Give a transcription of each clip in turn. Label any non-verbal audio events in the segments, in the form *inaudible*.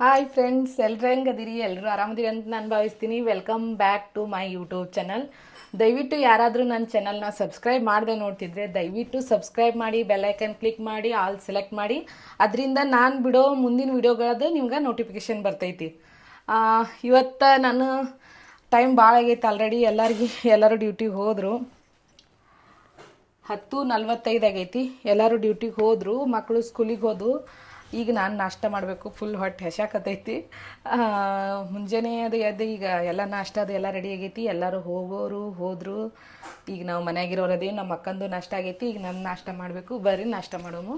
Hi friends ಎಲ್ರು ಹೆಂಗದಿರಿ? ಎಲ್ಲರೂ ಆರಾಮದಿರಿ ಅಂತ ನಾನು ಭಾವಿಸ್ತೀನಿ. Welcome back to my YouTube channel ದಯವಿಟ್ಟು ಯಾರಾದರೂ ನನ್ನ ಚಾನಲ್ನ ಸಬ್ಸ್ಕ್ರೈಬ್ ಮಾಡದೆ ನೋಡ್ತಿದ್ರೆ ದಯವಿಟ್ಟು ಸಬ್ಸ್ಕ್ರೈಬ್ ಮಾಡಿ ಬೆಲ್ಲೈಕನ್ ಕ್ಲಿಕ್ ಮಾಡಿ ಆಲ್ ಸೆಲೆಕ್ಟ್ ಮಾಡಿ. ಅದರಿಂದ ನಾನು ಬಿಡೋ ಮುಂದಿನ ವಿಡಿಯೋಗಳದ್ದು ನಿಮ್ಗೆ ನೋಟಿಫಿಕೇಶನ್ ಬರ್ತೈತಿ. ಇವತ್ತು ನಾನು ಟೈಮ್ ಭಾಳ ಆಗೈತೆ ಆಲ್ರೆಡಿ ಎಲ್ಲರಿಗೆ, ಎಲ್ಲರೂ ಡ್ಯೂಟಿಗೆ ಹೋದರು. ಹತ್ತು ನಲ್ವತ್ತೈದು ಆಗೈತಿ. ಎಲ್ಲರೂ ಡ್ಯೂಟಿಗೆ ಹೋದರು. ಮಕ್ಕಳು ಸ್ಕೂಲಿಗೆ ಹೋದು ಈಗ ನಾನು ನಾಷ್ಟ ಮಾಡಬೇಕು ಫುಲ್ ಹೊಟ್ಟೆ ಹೆಸಾಕತೈತಿ ಮುಂಜಾನೆ ಅದು ಎದ್ದು ಈಗ ಎಲ್ಲ ನಾಷ್ಟ ಅದು ಎಲ್ಲ ರೆಡಿ ಆಗೈತಿ. ಎಲ್ಲರೂ ಹೋಗೋರು, ಹೋದರು. ಈಗ ನಾವು ಮನೆಯಾಗಿರೋರದೇ, ನಮ್ಮ ಅಕ್ಕಂದು ನಾಷ್ಟ ಆಗೈತಿ. ಈಗ ನಾನು ನಾಷ್ಟ ಮಾಡಬೇಕು. ಬರ್ರಿ, ನಾಷ್ಟ ಮಾಡೋಮು.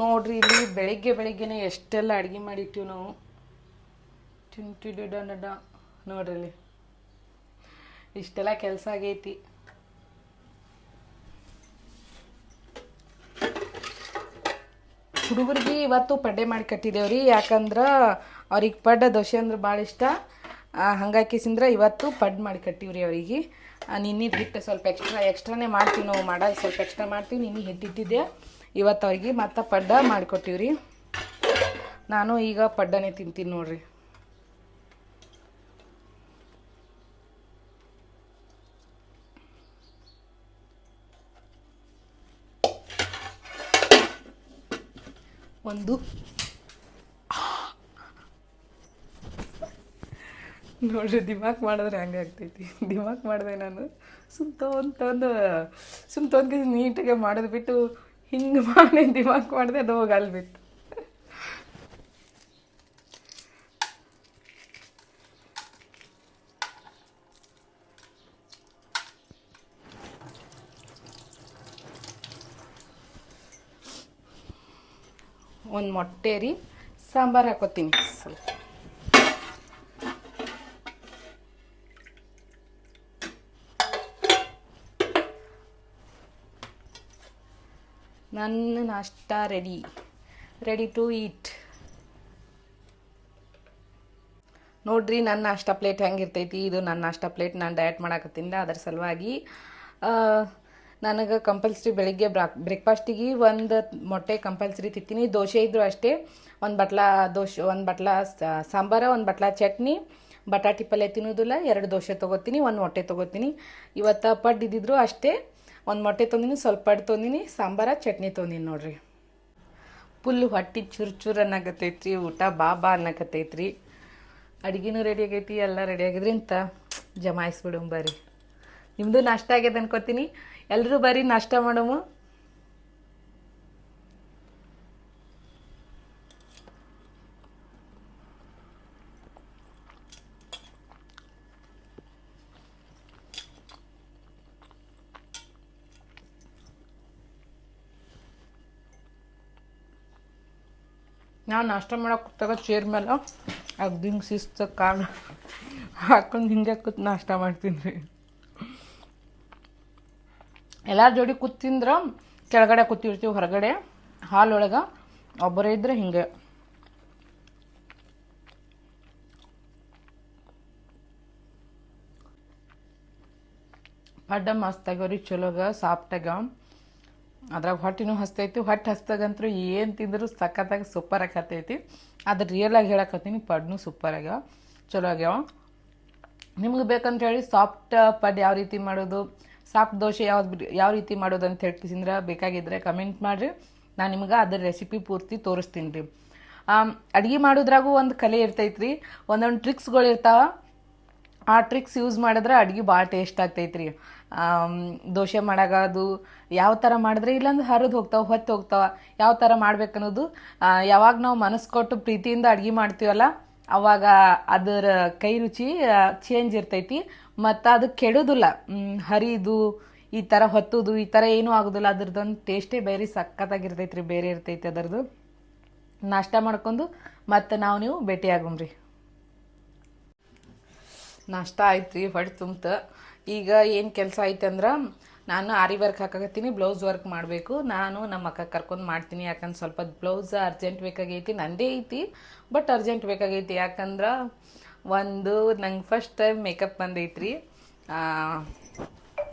ನೋಡ್ರಿ, ಇಲ್ಲಿ ಬೆಳಿಗ್ಗೆ ಬೆಳಿಗ್ಗೆನೆ ಎಷ್ಟೆಲ್ಲ ಅಡುಗೆ ಮಾಡಿಟ್ಟಿವಿ ನಾವು. ನಡ ನೋಡ್ರಿ. ಇಷ್ಟೆಲ್ಲ ಕೆಲಸ ಆಗೈತಿ. ಹುಡುಗರಿಗೆ ಇವತ್ತು ಪಡ್ಡೆ ಮಾಡಿ ಕಟ್ಟಿದೇವ್ರಿ. ಯಾಕಂದ್ರೆ ಅವ್ರಿಗೆ ಪಡ್ಡ ದೋಸೆ ಅಂದ್ರೆ ಭಾಳ ಇಷ್ಟ. ಹಂಗಾಕಿಸಿಂದ್ರೆ ಇವತ್ತು ಪಡ್ ಮಾಡಿ ಕಟ್ಟಿವ್ರಿ ಅವರಿಗೆ. ನಿನ್ನಿದ ಹಿಟ್ಟು ಸ್ವಲ್ಪ ಎಕ್ಸ್ಟ್ರಾ, ಎಕ್ಸ್ಟ್ರಾನೇ ಮಾಡ್ತೀವಿ ನಾವು. ಮಾಡೋದು ಸ್ವಲ್ಪ ಎಕ್ಸ್ಟ್ರಾ ಮಾಡ್ತೀವಿ. ನಿನ್ನೆ ಹಿಟ್ಟಿಟ್ಟಿದ್ದೆ ಇವತ್ತು ಅವ್ರಿಗೆ ಮತ್ತೆ ಪಡ್ಡ ಮಾಡಿಕೊಟ್ಟಿವ್ರಿ. ನಾನು ಈಗ ಪಡ್ಡನೇ ತಿಂತೀನಿ ನೋಡ್ರಿ. ಒಂದು. ನೋಡ್ರಿ, ದಿಮಾಕ್ ಮಾಡಿದ್ರೆ ಹಂಗೆ ಆಗ್ತೈತಿ. ದಿಮಾಕ್ ಮಾಡಿದೆ ನಾನು ಸುಮ್ ತೊಗೊಂಡು ತೊಗೊಂಡು ಸುಮ್ ತೊಗೊಂಡು ನೀಟಾಗೆ ಮಾಡಿದ್ಬಿಟ್ಟು ಹಿಂಗೆ ಮಾಡಿ ದಿಮಾಕ್ ಮಾಡಿದೆ, ಅದು ಹೋಗಿ ಒಂದು ಮೊಟ್ಟೆ ರೀ, ಸಾಂಬಾರು ಹಾಕೋತೀನಿ. ಸ್ವಲ್ಪ. ನನ್ನ ನಾಷ್ಟ ರೆಡಿ. ರೆಡಿ ಟು ಈಟ್ ನೋಡ್ರಿ, ನನ್ನ ನಾಷ್ಟ ಪ್ಲೇಟ್ ಹೆಂಗಿರ್ತೈತಿ, ಇದು ನನ್ನ ನಾಷ್ಟ ಪ್ಲೇಟ್, ನಾನು ಡಯಟ್ ಮಾಡಾಕತ್ತೀನಿ ಅದ್ರ ಸಲುವಾಗಿ ನನಗೆ ಕಂಪಲ್ಸರಿ ಬೆಳಿಗ್ಗೆ ಬ್ರಾಕ್ ಬ್ರೇಕ್ಫಾಸ್ಟಿಗೆ ಒಂದು ಮೊಟ್ಟೆ ಕಂಪಲ್ಸರಿ ತಿಂತೀನಿ ದೋಸೆ ಇದ್ದರೂ ಅಷ್ಟೇ. ಒಂದು ಬಟ್ಲ ದೋಸೆ, ಒಂದು ಬಟ್ಲ ಸಾಂಬಾರ, ಒಂದು ಬಟ್ಲ ಚಟ್ನಿ. ಬಟಾಟಿ ಪಲ್ಯ ತಿನ್ನೋದಿಲ್ಲ, ಎರಡು ದೋಸೆ ತೊಗೋತೀನಿ, ಒಂದು ಮೊಟ್ಟೆ ತೊಗೋತೀನಿ. ಇವತ್ತು ಪಡ್ ಇದ್ದಿದ್ರು ಅಷ್ಟೇ. ಒಂದು ಮೊಟ್ಟೆ ತೊಂದಿನಿ, ಸ್ವಲ್ಪ ಪಡ್ ತೊಂದಿನಿ, ಸಾಂಬಾರ, ಚಟ್ನಿ ತೊಂದಿನಿ ನೋಡ್ರಿ. ಫುಲ್ ಹೊಟ್ಟೆ ಚೂರು ಚೂರು ಅನ್ನಕತ್ತೈತ್ರಿ, ಊಟ ಬಾ ಬಾ ಅನ್ನಕತ್ತೈತ್ರಿ. ಅಡುಗೆನೂ ರೆಡಿ ಆಗೈತಿ, ಎಲ್ಲ ರೆಡಿ ಆಗಿದ್ರಿ ಅಂತ ಜಮಾಯಿಸ್ಬಿಡು ಬರ್ರಿ. ನಿಮ್ಮದು ನಾಷ್ಟ ಆಗ್ಯದ ಅನ್ಕೋತೀನಿ. ಎಲ್ಲರೂ ಬರೀ ನಾಷ್ಟ ಮಾಡೋಮು. ನಾನು ನಾಷ್ಟ ಮಾಡಕ್ಕೆ ಕೂತಾಗ ಚೇರ್ ಮೇಲೆ ಅದು ಹಿಂಗೆ ಶಿಸ್ತು ಕಾಲು ಹಾಕೊಂಡು ಹಿಂಗೆ ಕೂತು ನಾಷ್ಟ ಮಾಡ್ತೀನಿ. ರೀ ಎಲ್ಲರ ಜೋಡಿ ಕೂತಿಂದ್ರೆ ಕೆಳಗಡೆ ಕೂತಿರ್ತೀವಿ, ಹೊರಗಡೆ. ಹಾಲೊಳಗೆ ಒಬ್ಬರೇ ಇದ್ರೆ ಹಿಂಗೆ. ಪಡ್ಡ ಮಸ್ತ್ ಆಗ್ಯಾವ್ರಿ ಚಲೋಗ ಸಾಫ್ಟಾಗ ಅದ್ರಾಗ ಹೊಟ್ಟಿನೂ ಹಸ್ತೈತಿ, ಹೊಟ್ಟೆ ಹಸ್ತಾಗಂತೂ ಏನು ತಿಂದರೂ ಸಖತ್ತಾಗಿ ಸೂಪರ್ ಆಗತ್ತೈತಿ ಅದು ರಿಯಲಾಗಿ ಹೇಳಕತ್ತೀನಿ, ಪಡ್ನು ಸೂಪರ್ ಆಗ್ಯಾವ. ಚಲೋ ಆಗ್ಯಾವ. ನಿಮ್ಗೆ ಬೇಕಂತ ಹೇಳಿ ಸಾಫ್ಟ್ ಪಡ್ ಯಾವ ರೀತಿ ಮಾಡೋದು? ಸಾಫ್ಟ್ ದೋಸೆ ಯಾವ್ದು ಯಾವ ರೀತಿ ಮಾಡೋದು ಅಂತ ಹೇಳ್ತಿಸಿಂದ್ರೆ ಬೇಕಾಗಿದ್ರೆ ಕಮೆಂಟ್ ಮಾಡಿರಿ. ನಾನು ನಿಮ್ಗೆ ಅದರ ರೆಸಿಪಿ ಪೂರ್ತಿ ತೋರಿಸ್ತೀನಿ ರೀ ಅಡುಗೆ ಮಾಡೋದ್ರಾಗೂ ಒಂದು ಕಲೆ ಇರ್ತೈತ್ರಿ. ಒಂದೊಂದು ಟ್ರಿಕ್ಸ್ಗಳು ಇರ್ತಾವ. ಆ ಟ್ರಿಕ್ಸ್ ಯೂಸ್ ಮಾಡಿದ್ರೆ ಅಡುಗೆ ಭಾಳ ಟೇಸ್ಟ್ ಆಗ್ತೈತ್ರಿ. ರೀ ದೋಸೆ ಅದು ಯಾವ ಥರ ಮಾಡಿದ್ರೆ ಇಲ್ಲಾಂದ್ರೆ ಹರಿದು ಹೋಗ್ತಾವೆ, ಹೊತ್ತು ಹೋಗ್ತಾವೆ. ಯಾವ ಥರ ಮಾಡ್ಬೇಕನ್ನೋದು ಯಾವಾಗ ನಾವು ಮನಸ್ಸು ಕೊಟ್ಟು ಪ್ರೀತಿಯಿಂದ ಅಡುಗೆ ಮಾಡ್ತೀವಲ್ಲ ಅವಾಗ ಅದರ ಕೈ ರುಚಿ ಚೇಂಜ್ ಇರ್ತೈತಿ. ಮತ್ತು ಅದು ಕೆಡೋದಿಲ್ಲ. ಹರಿದು, ಈ ಥರ ಹೊತ್ತುದು, ಈ ಥರ ಏನೂ ಆಗೋದಿಲ್ಲ. ಅದ್ರದ್ದೊಂದು ಟೇಸ್ಟೇ ಬೇರೆ ಸಖತ್ತಾಗಿರ್ತೈತಿ ರೀ ಬೇರೆ ಇರ್ತೈತಿ ಅದರದ್ದು ನಾಷ್ಟ ಮಾಡ್ಕೊಂಡು ಮತ್ತು ನಾವು ನೀವು ಭೇಟಿ ಆಗೋಮ್ರಿ ನಾಷ್ಟ ಆಯ್ತು ರೀ ಹೊಟ್ಟೆ ತುಂಬ್ತ. ಈಗ ಏನು ಕೆಲಸ ಅಂದ್ರೆ, ನಾನು ಆರಿ ವರ್ಕ್ ಹಾಕಕತ್ತೀನಿ ಬ್ಲೌಸ್ ವರ್ಕ್ ಮಾಡಬೇಕು. ನಾನು ನಮ್ಮ ಅಕ್ಕ ಕರ್ಕೊಂಡು ಮಾಡ್ತೀನಿ, ಯಾಕಂದ್ರೆ ಸ್ವಲ್ಪ ಬ್ಲೌಸ್ ಅರ್ಜೆಂಟ್ ಬೇಕಾಗೈತಿ, ನಂದೇ ಐತಿ ಬಟ್ ಅರ್ಜೆಂಟ್ ಬೇಕಾಗೈತಿ. ಯಾಕಂದ್ರೆ, ಒಂದು, ನಂಗೆ ಫಸ್ಟ್ ಟೈಮ್ ಮೇಕಪ್ ಬಂದೈತ್ರಿ.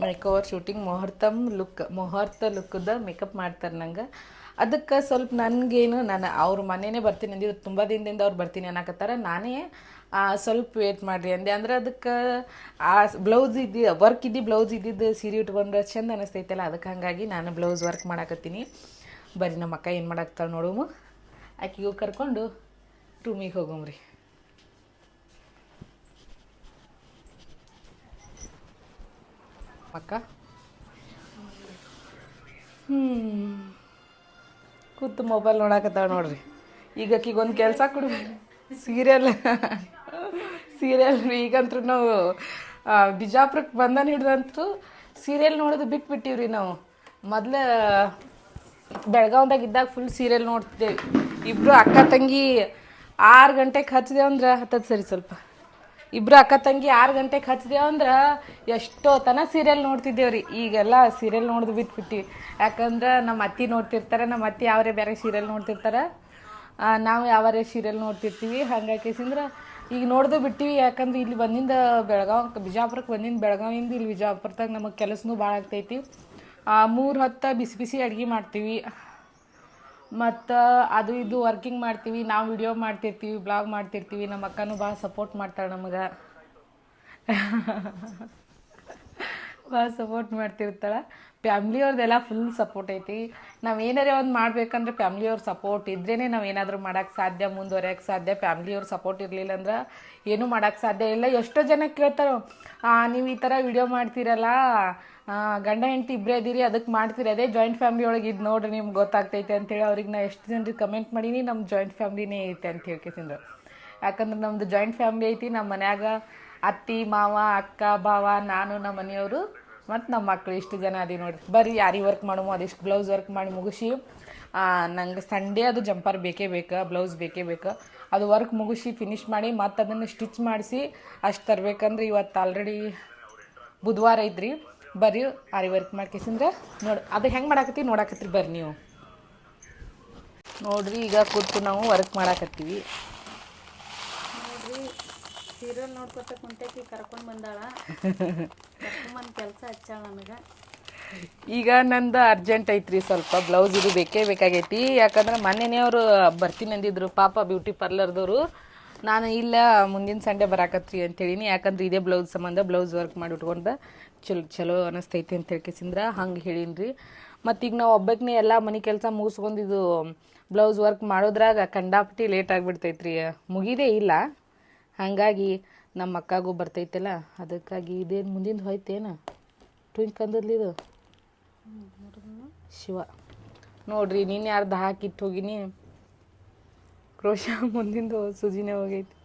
ಮೇಕ್ ಓವರ್ ಶೂಟಿಂಗ್ ಮುಹೂರ್ತಮ್ ಲುಕ್ ಮುಹೂರ್ತ ಲುಕ್ಕದ ಮೇಕಪ್ ಮಾಡ್ತಾರೆ ನಂಗೆ. ಅದಕ್ಕೆ ಸ್ವಲ್ಪ ನನಗೇನು, ನಾನು ಅವ್ರ ಮನೆಯೇ ಬರ್ತೀನಿ ಅಂದಿದ್ದು ತುಂಬ ದಿನದಿಂದ ಅವ್ರು ಬರ್ತೀನಿ ಅನ್ನಕತ್ತಾರ. ನಾನೇ ಸ್ವಲ್ಪ ವೇಟ್ ಮಾಡಿರಿ ಅಂದೆ. ಅಂದ್ರೆ ಅದಕ್ಕೆ, ಆ ಬ್ಲೌಸ್ ಇದ್ದು ವರ್ಕ್ ಇದ್ದು ಬ್ಲೌಸ್ ಇದ್ದಿದ್ದು ಸೀರೆ ಉಟ್ಕೊಂಡ್ರೆ ಚಂದ ಅನಿಸ್ತೈತಲ್ಲ, ಅದಕ್ಕೆ ಹಂಗಾಗಿ ನಾನು ಬ್ಲೌಸ್ ವರ್ಕ್ ಮಾಡಾಕತ್ತೀನಿ. ಬರೀ ನಮ್ಮ ಅಕ್ಕ ಏನು ಮಾಡಾಕ್ತಾಳೆ ನೋಡುಮು ಆಕಿಗೂ ಕರ್ಕೊಂಡು ರೂಮಿಗೆ ಹೋಗುಮ್ರಿ. ಅಕ್ಕ? ಹ್ಞೂ ಕೂತು ಮೊಬೈಲ್ ನೋಡಾಕತ್ತಾಳ ನೋಡ್ರಿ. ಈಗ ಅಕ್ಕಿಗೆ ಒಂದು ಕೆಲಸ ಕೊಡ್ಬೇಕು. ಸೀರಿಯಲ್ ಸೀರಿಯಲ್ ಈಗಂತೂ ನಾವು ಬಿಜಾಪುರಕ್ಕೆ ಬಂದನ್ ಹಿಡ್ದಂತೂ ಸೀರಿಯಲ್ ನೋಡೋದು ಬಿಟ್ಬಿಟ್ಟಿವ್ರಿ ನಾವು. ಮೊದ್ಲು ಬೆಳಗಾವ್ದಾಗ ಇದ್ದಾಗ ಫುಲ್ ಸೀರಿಯಲ್ ನೋಡ್ತಿದ್ದೇವೆ. ಇಬ್ಬರು ಅಕ್ಕ ತಂಗಿ ಆರು ಗಂಟೆಗೆ ಹಚ್ಚಿದೆ ಅಂದ್ರೆ ಹತ್ತದ ಸರಿ ಸ್ವಲ್ಪ. ಇಬ್ರು ಅಕ್ಕ ತಂಗಿ ಆರು ಗಂಟೆಗೆ ಹಚ್ಚಿದೇವು ಅಂದ್ರೆ ಎಷ್ಟೋ ತನ ಸೀರಿಯಲ್ ನೋಡ್ತಿದ್ದೇವ್ರಿ. ಈಗೆಲ್ಲ ಸೀರಿಯಲ್ ನೋಡ್ದು ಬಿಟ್ಬಿಟ್ಟಿವಿ ಯಾಕಂದ್ರೆ ನಮ್ಮ ಅತ್ತಿ ನೋಡ್ತಿರ್ತಾರೆ ನಮ್ಮ ಅತ್ತಿ ಯಾವರೇ ಬೇರೆ ಸೀರಿಯಲ್ ನೋಡ್ತಿರ್ತಾರೆ. ನಾವು ಯಾವರೇ ಸೀರಿಯಲ್ ನೋಡ್ತಿರ್ತೀವಿ. ಹಂಗಾಗಿ ಸಿಂದ್ರ ಈಗ ನೋಡ್ದು ಬಿಟ್ಟಿವಿ. ಯಾಕಂದ್ರೆ ಇಲ್ಲಿ ಬಂದಿಂದ ಬೆಳಗಾವ್ ಬಿಜಾಪುರಕ್ಕೆ ಬಂದಿಂದ ಬೆಳಗಾವಿಂದ ಇಲ್ಲಿ ಬಿಜಾಪುರದಾಗ ನಮಗೆ ಕೆಲಸನೂ ಭಾಳ ಆಗ್ತೈತಿ. ಮೂರು ಹೊತ್ತ ಬಿಸಿ ಬಿಸಿ ಅಡುಗೆ ಮಾಡ್ತೀವಿ. ಮತ್ತು ಅದು ಇದು ವರ್ಕಿಂಗ್ ಮಾಡ್ತೀವಿ, ನಾವು ವಿಡಿಯೋ ಮಾಡ್ತಿರ್ತೀವಿ ಬ್ಲಾಗ್ ಮಾಡ್ತಿರ್ತೀವಿ ನಮ್ಮ ಅಕ್ಕನೂ ಭಾಳ ಸಪೋರ್ಟ್ ಮಾಡ್ತಾಳೆ ನಮಗೆ. ಭಾಳ ಸಪೋರ್ಟ್ ಮಾಡ್ತಿರ್ತಾಳೆ. ಫ್ಯಾಮ್ಲಿಯವ್ರದ್ದೆಲ್ಲ ಫುಲ್ ಸಪೋರ್ಟ್ ಐತಿ. ನಾವು ಏನಾರೇ ಒಂದು ಮಾಡ್ಬೇಕಂದ್ರೆ ಫ್ಯಾಮ್ಲಿಯವ್ರ ಸಪೋರ್ಟ್ ಇದ್ರೇ ನಾವು ಏನಾದರೂ ಮಾಡೋಕ್ಕೆ ಸಾಧ್ಯ ಮುಂದುವರಿಯೋಕ್ಕೆ ಸಾಧ್ಯ ಫ್ಯಾಮ್ಲಿಯವ್ರ ಸಪೋರ್ಟ್ ಇರಲಿಲ್ಲ ಅಂದ್ರೆ ಏನೂ ಮಾಡೋಕ್ಕೆ ಸಾಧ್ಯ ಇಲ್ಲ. ಎಷ್ಟೋ ಜನ ಕೇಳ್ತಾರೋ ನೀವು ಈ ಥರ ವಿಡಿಯೋ ಮಾಡ್ತೀರಲ್ಲ ಗಂಡ ಹೆಂಡತಿ ಇಬ್ಬರೇ ಇದೀರಿ ಅದಕ್ಕೆ ಮಾಡ್ತೀರಿ. ಅದೇ ಜಾಯಿಂಟ್ ಫ್ಯಾಮಿಲಿ ಒಳಗೆ ಇದು ನೋಡ್ರಿ ನಿಮ್ಗೆ ಗೊತ್ತಾಗ್ತೈತೆ ಅಂತೇಳಿ ಅವ್ರಿಗೆ ನಾ ಎಷ್ಟು ಜನರಿಗೆ ಕಮೆಂಟ್ ಮಾಡೀನಿ ನಮ್ಮ ಜಾಯಿಂಟ್ ಫ್ಯಾಮ್ಲಿನೇ ಐತೆ ಅಂತ ಹೇಳ್ಕೇಸಿಂದ್ರು ಯಾಕಂದ್ರೆ ನಮ್ಮದು ಜಾಯಿಂಟ್ ಫ್ಯಾಮ್ಲಿ ಐತಿ ನಮ್ಮ ಮನ್ಯಾಗ ಅತ್ತಿ, ಮಾವ, ಅಕ್ಕ, ಭಾವ, ನಾನು ನಮ್ಮ ಮನೆಯವರು ಮತ್ತು ನಮ್ಮ ಮಕ್ಕಳು ಇಷ್ಟು ಜನ ಅದೇ ನೋಡಿ ಬರ್ರಿ ಯಾರಿ ವರ್ಕ್ ಮಾಡಮು ಅದಿಷ್ಟು ಬ್ಲೌಸ್ ವರ್ಕ್ ಮಾಡಿ ಮುಗಿಸಿ ನಂಗೆ ಸಂಡೇ ಅದು ಜಂಪರ್ ಬೇಕೇ ಬೇಕು ಬ್ಲೌಸ್ ಬೇಕೇ ಬೇಕು. ಅದು ವರ್ಕ್ ಮುಗಿಸಿ ಫಿನಿಶ್ ಮಾಡಿ ಮತ್ತು ಅದನ್ನು ಸ್ಟಿಚ್ ಮಾಡಿಸಿ ಅಷ್ಟು ತರಬೇಕಂದ್ರೆ ಇವತ್ತು ಆಲ್ರೆಡಿ ಬುಧವಾರ ಐತ್ರಿ. ಬರ್ರಿ ಆರಿ ವರ್ಕ್ ಮಾಡ್ಕೇಸಂದ್ರೆ. ನೋಡಿ ಅದು ಹೆಂಗೆ ಮಾಡಾಕತ್ತೀವಿ ನೋಡಾಕತ್ತೀರಿ ಬರ್ರಿ ನೀವು. ನೋಡ್ರಿ ಈಗ ಕೂತು ನಾವು ವರ್ಕ್ ಮಾಡಾಕತ್ತೀವಿ. ನೋಡ್ರಿ ಸೀರಿಯಲ್ ನೋಡ್ಕೊತ ಕುಂತೈತಿ ಕರ್ಕೊಂಡು ಬಂದಾಳ. ಕೆಲಸ ಹಚ್ಚಾಳ ನನಗೆ ಈಗ ನಂದು ಅರ್ಜೆಂಟ್ ಐತ್ರಿ ಸ್ವಲ್ಪ ಬ್ಲೌಸ್ ಇದು ಬೇಕೇ ಬೇಕಾಗೈತಿ. ಯಾಕಂದ್ರೆ ಮೊನ್ನೆನೇ ಅವರು ಬರ್ತೀನಿ ಅಂದಿದ್ರು ಪಾಪ ಬ್ಯೂಟಿ ಪಾರ್ಲರ್ದವರು ನಾನು ಇಲ್ಲ ಮುಂದಿನ ಸಂಡೆ ಬರಾಕತ್ರಿ ಅಂತೇಳಿನಿ. ಯಾಕಂದ್ರೆ ಇದೇ ಬ್ಲೌಸ್ ಸಂಬಂಧ ಬ್ಲೌಸ್ ವರ್ಕ್ ಮಾಡಿ ಉಟ್ಕೊಂಡ ಚಲೋ ಚಲೋ ಅನಿಸ್ತೈತಿ ಅಂತ ಹೇಳ್ಕೇಸಿಂದ್ರ ಹಂಗೆ ಹೇಳಿನ್ರಿ. ಮತ್ತು ಈಗ ನಾವು ಒಬ್ಬಕ್ಕೆ ಎಲ್ಲ ಮನೆ ಕೆಲಸ ಮುಗಿಸ್ಕೊಂಡಿದ್ದು ಬ್ಲೌಸ್ ವರ್ಕ್ ಮಾಡೋದ್ರಾಗ ಕಂಡಾಪಟ್ಟಿ ಲೇಟ್ ಆಗಿಬಿಡ್ತೈತ್ರಿ. ಮುಗಿದೇ ಇಲ್ಲ. ಹಾಗಾಗಿ ನಮ್ಮ ಅಕ್ಕಾಗೂ ಬರ್ತೈತಲ್ಲ, ಅದಕ್ಕಾಗಿ ಇದೇನು ಮುಂದಿಂದು ಹೋಯ್ತೇನು? ಟ್ವಿಂಕ್ ಅಂದದ್ಲಿ ಇದು? ಶಿವ. ನೋಡ್ರಿ ನೀನು ಅರ್ಧ ಹಾಕಿಟ್ಟು ಹೋಗಿನಿ. ಕ್ರೋಶ ಮುಂದಿಂದು ಸುಜಿನೇ ಹೋಗೈತಿ.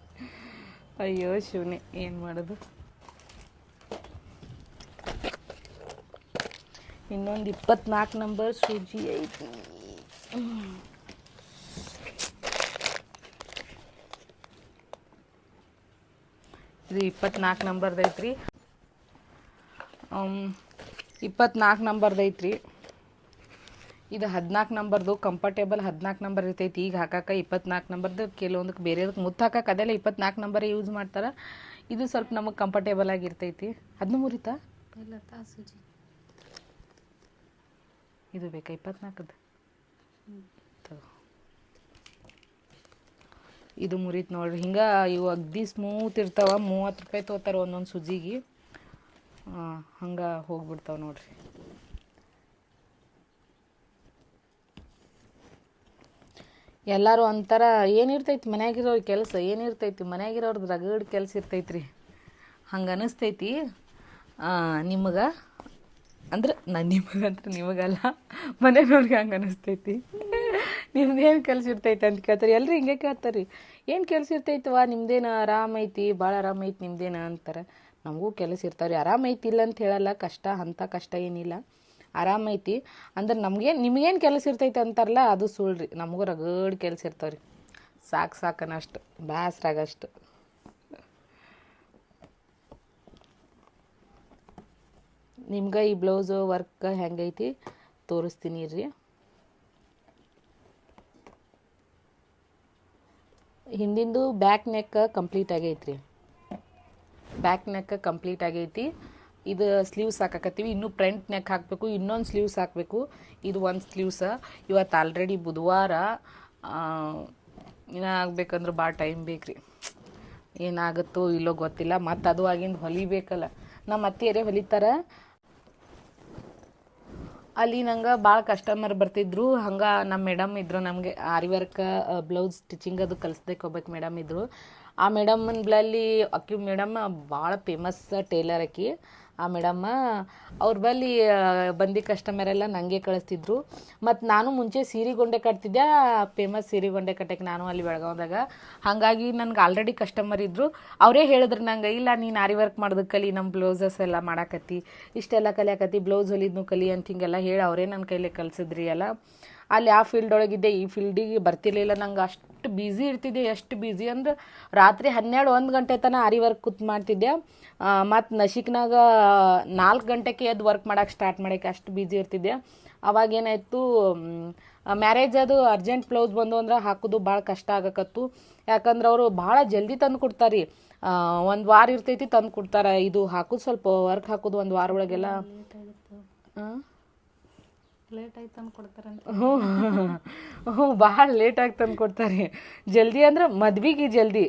ಅಯ್ಯೋ ಶಿವನೇ, ಏನು ಮಾಡೋದು? ಇನ್ನೊಂದು ಇಪ್ಪತ್ನಾಲ್ಕು ನಂಬರ್ ಸೂಜಿ ಐತಿ. ಇದು ಇಪ್ಪತ್ನಾಲ್ಕು ನಂಬರ್ದು ಐತ್ರಿ. ಇಪ್ಪತ್ನಾಲ್ಕು ನಂಬರ್ದು ಐತ್ರಿ. ಇದು ಹದಿನಾಲ್ಕು ನಂಬರ್ದು ಕಂಫರ್ಟೇಬಲ್ ಹದಿನಾಲ್ಕು ನಂಬರ್ ಇರ್ತೈತಿ. ಈಗ ಹಾಕಕ್ಕೆ ಇಪ್ಪತ್ನಾಲ್ಕು ನಂಬರ್ದು ಕೆಲವೊಂದಕ್ಕೆ ಬೇರೆದಕ್ಕೆ ಮುತ್ತು ಹಾಕಕ್ಕೆ ಅದೆಲ್ಲ ಇಪ್ಪತ್ನಾಲ್ಕು ನಂಬರ್ ಯೂಸ್ ಮಾಡ್ತಾರೆ. ಇದು ಸ್ವಲ್ಪ ನಮಗೆ ಕಂಫರ್ಟೇಬಲ್ ಆಗಿರ್ತೈತಿ. ಅದನ್ನು ಮುರಿತಾ? ಇಲ್ಲ ಇದು ಬೇಕಾ? ಇಪ್ಪತ್ನಾಲ್ಕದ್ದು. ತಗೋ. ಇದು ಮುರಿತ್ ನೋಡ್ರಿ. ಹಿಂಗೆ ಇವು ಅಗ್ದಿ ಸ್ಮೂತ್ ಇರ್ತಾವ. ಮೂವತ್ತು ರೂಪಾಯಿ ತೊಗೋತಾರೆ ಒಂದೊಂದು ಸುಜಿಗೆ. ಹಂಗೆ ಹೋಗ್ಬಿಡ್ತಾವ ನೋಡ್ರಿ. ಎಲ್ಲರೂ ಒಂಥರ ಏನಿರ್ತೈತಿ ಮನ್ಯಾಗಿರೋ ಕೆಲಸ? ಏನಿರ್ತೈತಿ? ಮನ್ಯಾಗಿರೋರ್ದು ರಗಡ್ ಕೆಲಸ ಇರ್ತೈತ್ರಿ. ಹಂಗೆ ಅನಿಸ್ತೈತಿ. ನಿಮಗೆ ಅಂದ್ರೆ ನಾನು ನಿಮಗಂತೂ ನಿಮಗಲ್ಲ, ಮನೆಯವ್ರಿಗೆ ಹಂಗೆ ಅನಿಸ್ತೈತಿ. ನಿಮ್ದು ಏನು ಕೆಲಸ ಇರ್ತೈತೆ ಅಂತ ಕೇಳ್ತಾರೆ. ಎಲ್ಲರೂ ಹಿಂಗೆ ಕೇಳ್ತಾರೆ. ಏನು ಕೆಲಸ ಇರ್ತೈತವ ನಿಮ್ದೇನು ಐತಿ? ಭಾಳ ಐತಿ ನಿಮ್ದೇನ ಅಂತಾರೆ. ನಮಗೂ ಕೆಲಸ ಇರ್ತಾವ್ರಿ. ಆರಾಮ ಐತಿ ಇಲ್ಲ ಅಂತ ಹೇಳಲ್ಲ. ಕಷ್ಟ ಅಂಥ ಕಷ್ಟ ಏನಿಲ್ಲ. ಆರಾಮೈತಿ ಅಂದ್ರೆ ನಮ್ಗೇನು ನಿಮ್ಗೇನು ಕೆಲಸ ಇರ್ತೈತೆ ಅಂತಾರಲ್ಲ, ಅದು ಸುಳ್ರಿ. ನಮಗೂ ರಗಡ್ ಕೆಲಸ ಇರ್ತಾವ್ರಿ. ಸಾಕು ಸಾಕನಷ್ಟು. ಬೇಸ್ರಾಗಷ್ಟು ನಿಮ್ಗೆ ಈ ಬ್ಲೌಸ್ ವರ್ಕ್ ಹೆಂಗೈತಿ ತೋರಿಸ್ತೀನಿ ರೀ ಹಿಂದಿಂದು ಬ್ಯಾಕ್ ನೆಕ್ ಕಂಪ್ಲೀಟ್ ಆಗೈತ್ರಿ. ಬ್ಯಾಕ್ ನೆಕ್ ಕಂಪ್ಲೀಟ್ ಆಗೈತಿ. ಇದು ಸ್ಲೀವ್ಸ್ ಹಾಕಕತ್ತೀವಿ. ಇನ್ನೂ ಫ್ರಂಟ್ ನೆಕ್ ಹಾಕಬೇಕು, ಇನ್ನೊಂದು ಸ್ಲೀವ್ಸ್ ಹಾಕಬೇಕು. ಇದು ಒಂದು ಸ್ಲೀವ್ಸ. ಇವತ್ತು ಆಲ್ರೆಡಿ ಬುಧವಾರ ಏನಾಗಬೇಕಂದ್ರೆ ಭಾಳ ಟೈಮ್ ಬೇಕು ರೀ ಏನಾಗುತ್ತೋ ಇಲ್ಲೋ ಗೊತ್ತಿಲ್ಲ. ಮತ್ತು ಅದು ಆಗಿಂದ ಹೊಲಿಬೇಕಲ್ಲ. ನಮ್ಮ ಅತ್ತೆಯರೇ ಹೊಲಿತಾರೆ. ಅಲ್ಲಿ ನಂಗೆ ಭಾಳ ಕಸ್ಟಮರ್ ಬರ್ತಿದ್ರು. ಹಂಗೆ ನಮ್ಮ ಮೇಡಮ್ ಇದ್ರು ನಮಗೆ ಆರಿ ವರ್ಕ್ ಬ್ಲೌಸ್ ಸ್ಟಿಚಿಂಗ್ ಅದು ಕಲಿಸ್ದಕ್ಕೆ ಹೋಗ್ಬೇಕು ಮೇಡಮ್ ಇದ್ರು. ಆ ಮೇಡಮ್ಮನ ಬಳಿ ಅಕ್ಕಿ ಮೇಡಮ್ ಭಾಳ ಫೇಮಸ್ ಟೇಲರ್ ಆಕಿ. ಆ ಮೇಡಮ್ಮ ಅವ್ರ ಬಳಿ ಬಂದಿ ಕಸ್ಟಮರ್ ಎಲ್ಲ ನನಗೆ ಕಳಿಸ್ತಿದ್ರು. ಮತ್ತು ನಾನು ಮುಂಚೆ ಸೀರೆಗೊಂಡೆ ಕಟ್ತಿದ್ದೆ ಫೇಮಸ್ ಸೀರೆಗೊಂಡೆ ಕಟ್ಟಕ್ಕೆ ನಾನು ಅಲ್ಲಿ ಬೆಳಗಾವ್ದಾಗ. ಹಾಗಾಗಿ ನನಗೆ ಆಲ್ರೆಡಿ ಕಸ್ಟಮರ್ ಇದ್ದರು ಅವರೇ ಹೇಳಿದ್ರು ನಂಗೆ, ಇಲ್ಲ, ನೀನು ಆರಿ ವರ್ಕ್ ಮಾಡೋದು ಕಲಿ ನಮ್ಮ ಬ್ಲೌಸಸ್ ಎಲ್ಲ ಮಾಡಾಕತ್ತಿ, ಇಷ್ಟೆಲ್ಲ ಕಲಿಯಾಕತ್ತಿ ಬ್ಲೌಸ್ ಹೊಲಿದ್ನು ಕಲಿ ಅಂತ ಹಿಂಗೆಲ್ಲ ಹೇಳಿ ಅವರೇ ನನ್ನ ಕೈಲೇ ಕಲಿಸಿದ್ರಿ ಎಲ್ಲ ಅಲ್ಲಿ ಆ ಫೀಲ್ಡ್ ಒಳಗಿದ್ದೆ. ಈ ಫೀಲ್ಡಿಗೆ ಬರ್ತಿರ್ಲಿಲ್ಲ. ನಂಗೆ ಅಷ್ಟು ಬ್ಯುಸಿ ಇರ್ತಿದ್ದೆ. ಎಷ್ಟು ಬ್ಯುಸಿ ಅಂದ್ರೆ ರಾತ್ರಿ ಹನ್ನೆರಡು ಒಂದು ಗಂಟೆ ತನಕ ಆರಿ ವರ್ಕ್ ಕೂತ್ ಮಾಡ್ತಿದ್ದೆ. ಮತ್ತು ನಶಿಕ್ನಾಗ ನಾಲ್ಕು ಗಂಟೆಗೆ ಎದ್ದು ವರ್ಕ್ ಮಾಡೋಕೆ ಸ್ಟಾರ್ಟ್ ಮಾಡೋಕ್ಕೆ ಅಷ್ಟು ಬ್ಯುಸಿ ಇರ್ತಿದ್ದೆ. ಅವಾಗ ಏನಾಯಿತು ಮ್ಯಾರೇಜ್ ಅದು ಅರ್ಜೆಂಟ್ ಬ್ಲೌಸ್ ಬಂದು ಅಂದ್ರೆ ಹಾಕೋದು ಭಾಳ ಕಷ್ಟ ಆಗಕತ್ತು. ಯಾಕಂದ್ರೆ ಅವರು ಭಾಳ ಜಲ್ದಿ ತಂದು ಕೊಡ್ತಾರೆ. ಒಂದು ವಾರ ಇರ್ತೈತಿ ತಂದು ಕೊಡ್ತಾರೆ. ಇದು ಹಾಕೋದು ಸ್ವಲ್ಪ ವರ್ಕ್ ಹಾಕೋದು ಒಂದು ವಾರ ಒಳಗೆಲ್ಲ ಲೇಟ್ ತಂದು ಕೊಡ್ತಾರಂತ. ಹ್ಞೂ ಹ್ಞೂ ಭಾಳ ಲೇಟಾಗಿ ತಂದು ಕೊಡ್ತಾರೆ. ಜಲ್ದಿ ಅಂದ್ರೆ ಮದ್ವೆಗೆ ಜಲ್ದಿ.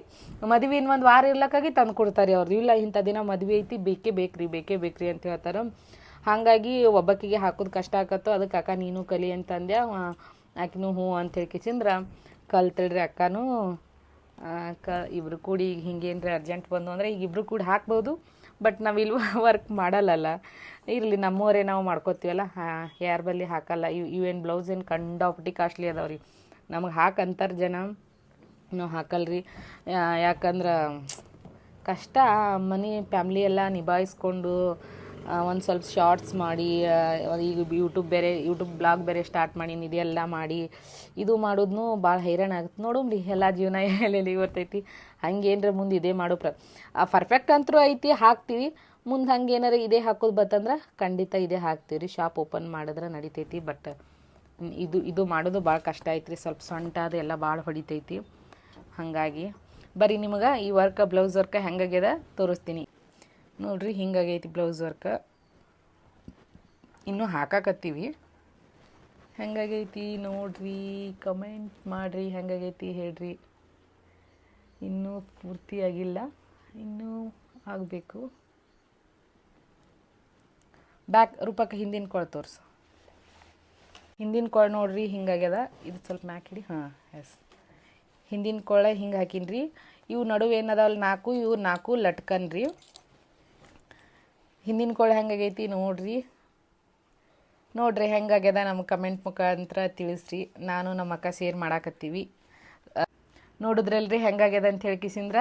ಮದ್ವೆ ಇನ್ನು ಒಂದು ವಾರ ಇರ್ಲಕ್ಕಾಗಿ ತಂದು ಕೊಡ್ತಾರೆ ಅವ್ರು ಇಲ್ಲ, ಇಂಥ ದಿನ ಮದ್ವೆ ಐತಿ, ಬೇಕೇ ಬೇಕ್ರಿ ಬೇಕೇ ಬೇಕ್ರಿ ಅಂತ ಹೇಳ್ತಾರೆ. ಹಾಗಾಗಿ ಒಬ್ಬಕ್ಕಿಗೆ ಹಾಕೋದು ಕಷ್ಟ ಆಕತ್ತು ಅದಕ್ಕೆ ಅಕ್ಕ ನೀನು ಕಲಿ ಅಂತಂದೆ ಆಕಿನೂ ಹ್ಞೂ ಅಂತ ಹೇಳ್ಕಿಸಿಂದ್ರ ಕಲ್ತಳ್ರಿ ಅಕ್ಕನೂ. ಕ, ಇಬ್ರು ಕೂಡಿ ಹಿಂಗೇನ್ರಿ ಅರ್ಜೆಂಟ್ ಬಂದು ಅಂದರೆ ಈಗ ಇಬ್ರು ಕೂಡಿ ಹಾಕ್ಬೋದು. ಬಟ್ ನಾವು ಇಲ್ಲಿ *laughs* ವರ್ಕ್ ಮಾಡಲ್ಲಲ್ಲ. ಇರಲಿ ನಮ್ಮವರೇ ನಾವು ಮಾಡ್ಕೋತೀವಲ್ಲ? ಹಾಂ ಯಾರ ಬಲ್ಲಿ ಹಾಕಲ್ಲ. ಇವು ಇವೇನು ಬ್ಲೌಸ್ ಏನು ಕಂಡಾಪಟ್ಟಿ ಕಾಸ್ಟ್ಲಿ ಅದಾವ್ರಿ. ರೀ ನಮಗೆ ಹಾಕಂತಾರೆ ಜನ. ನಾವು ಹಾಕಲ್ರಿ. ಯಾಕಂದ್ರೆ, ಕಷ್ಟ ಮನೆ ಫ್ಯಾಮ್ಲಿ ಎಲ್ಲ ನಿಭಾಯಿಸ್ಕೊಂಡು ಒಂದು ಸ್ವಲ್ಪ ಶಾರ್ಟ್ಸ್ ಮಾಡಿ ಈಗ ಯೂಟ್ಯೂಬ್ ಬೇರೆ ಯೂಟ್ಯೂಬ್ ಬ್ಲಾಗ್ ಬೇರೆ ಸ್ಟಾರ್ಟ್ ಮಾಡಿ ಇದೆಲ್ಲ ಮಾಡಿ, ಇದು ಮಾಡೋದ್ನು ಭಾಳ ಹೈರಾಣ ಆಗುತ್ತೆ ರೀ ಎಲ್ಲ ಜೀವನ ಎಲ್ಲೆಲ್ಲಿ ಬರ್ತೈತಿ ಹಂಗೇನ್ರ ಮುಂದೆ ಇದೇ ಮಾಡೋ ಪ್ರ ಪರ್ಫೆಕ್ಟ್ ಅಂತರೂ ಐತಿ, ಹಾಕ್ತೀವಿ. ಮುಂದೆ ಹಂಗೆ ಏನಾರ ಇದೇ ಹಾಕೋದು ಬತ್ತಂದ್ರೆ ಖಂಡಿತ ಇದೇ ಹಾಕ್ತೀವಿ ರೀ ಶಾಪ್ ಓಪನ್ ಮಾಡಿದ್ರೆ ನಡಿತೈತಿ ಬಟ್ ಇದು ಇದು ಮಾಡೋದು ಭಾಳ ಕಷ್ಟ ಐತ್ರಿ. ಸ್ವಲ್ಪ ಸೊಂಟ ಎಲ್ಲ ಭಾಳ ಹೊಡಿತೈತಿ. ಹಾಗಾಗಿ, ಬರೀ ನಿಮಗೆ ಈ ವರ್ಕ್, ಬ್ಲೌಸ್ ವರ್ಕ್ ಹೆಂಗಾಗ್ಯದ ತೋರಿಸ್ತೀನಿ. ನೋಡ್ರಿ, ಹಿಂಗಾಗೈತಿ ಬ್ಲೌಸ್ ವರ್ಕ ಇನ್ನೂ ಹಾಕಾಕತ್ತೀವಿ. ಹೆಂಗಾಗೈತಿ ನೋಡ್ರಿ ಕಮೆಂಟ್ ಮಾಡಿರಿ, ಹೆಂಗಾಗೈತಿ ಹೇಳ್ರಿ. ಇನ್ನೂ ಪೂರ್ತಿ ಆಗಿಲ್ಲ ಇನ್ನೂ ಆಗಬೇಕು. ಬ್ಯಾಕ್ ರೂಪಕ್ಕೆ ಹಿಂದಿನ ಕೊಳ ತೋರಿಸು. ಹಿಂದಿನ ಕೊಳ ನೋಡ್ರಿ, ಹಿಂಗಾಗ್ಯದ. ಇದು ಸ್ವಲ್ಪ ಮ್ಯಾಕ್ ಹಿಡಿ. ಹಾಂ ಎಸ್ ಹಿಂದಿನ ಕೊಳ ಹಿಂಗೆ ಹಾಕಿನ್ರಿ. ಇವು ನಡುವೆ ಏನದಾವಲ್ಲ ನಾಲ್ಕು, ಇವು ನಾಲ್ಕು ಲಟ್ಕನ್ ರೀ ಹಿಂದಿನ ಕೋಳಿ ಹೆಂಗಾಗೈತಿ ನೋಡ್ರಿ. ನೋಡ್ರಿ ಹೆಂಗಾಗ್ಯದ ನಮ್ಮ ಕಮೆಂಟ್ ಮುಖಾಂತರ ತಿಳಿಸ್ರಿ. ನಾನು ನಮ್ಮ ಅಕ್ಕ ಶೇರ್ ಮಾಡಾಕತ್ತೀವಿ. ನೋಡಿದ್ರಲ್ರಿ ಹೆಂಗಾಗ್ಯದ ಅಂತ ಹೇಳ್ಕಿಸಿಂದ್ರ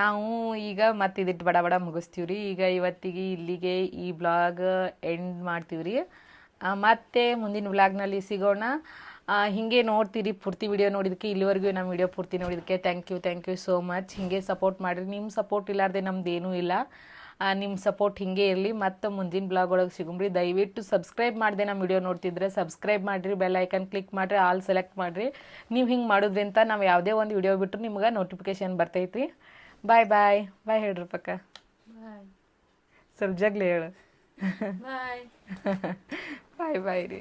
ನಾವು ಈಗ ಮತ್ತೆ ಇದಿಟ್ಟು ಬಡ ಬಡ ಮುಗಿಸ್ತೀವಿ ರೀ ಈಗ ಇವತ್ತಿಗೆ ಇಲ್ಲಿಗೆ ಈ ಬ್ಲಾಗ್ ಎಂಡ್ ಮಾಡ್ತೀವಿ ರೀ ಮತ್ತೆ ಮುಂದಿನ ಬ್ಲಾಗ್ನಲ್ಲಿ ಸಿಗೋಣ. ಹೀಗೆ ಹಿಂಗೆ ನೋಡ್ತೀರಿ ಪೂರ್ತಿ ವಿಡಿಯೋ ನೋಡಿದಕ್ಕೆ ಇಲ್ಲಿವರೆಗೂ ನಮ್ಮ ವಿಡಿಯೋ ಪೂರ್ತಿ ನೋಡಿದಕ್ಕೆ thank you thank you so much ಹಿಂಗೆ ಸಪೋರ್ಟ್ ಮಾಡಿರಿ. ನಿಮ್ಮ ಸಪೋರ್ಟ್ ಇಲ್ಲಾರ್ದೆ ನಮ್ದು ಏನೂ ಇಲ್ಲ. ನಿಮ್ಮ ಸಪೋರ್ಟ್ ಹಿಂಗೆ ಇರಲಿ. ಮತ್ತು ಮುಂದಿನ ಬ್ಲಾಗ್ ಒಳಗೆ ಸಿಗುಮ್ರಿ ದಯವಿಟ್ಟು ಸಬ್ಸ್ಕ್ರೈಬ್ ಮಾಡಿದೆ ನಮ್ಮ ವಿಡಿಯೋ ನೋಡ್ತಿದ್ರೆ ಸಬ್ಸ್ಕ್ರೈಬ್ ಮಾಡಿರಿ ಬೆಲ್ ಐಕನ್ ಕ್ಲಿಕ್ ಮಾಡಿರಿ ಆಲ್ ಸೆಲೆಕ್ಟ್ ಮಾಡಿರಿ. ನೀವು ಹಿಂಗೆ ಮಾಡೋದ್ರಿಂದ ನಾವು ಯಾವುದೇ ಒಂದು ವಿಡಿಯೋ ಬಿಟ್ಟರು ನಿಮ್ಗೆ ನೋಟಿಫಿಕೇಶನ್ ಬರ್ತೈತಿ ಬಾಯ್ ಬಾಯ್ ಬಾಯ್ ಹೇಳ್ರಿ ಪಕ್ಕ. ಬಾಯ್ ಸ್ವಲ್ಪ ಜಗ್ಲಿ ಹೇಳು. ಬಾಯ್ ಬಾಯ್ ಬಾಯ್ ರೀ.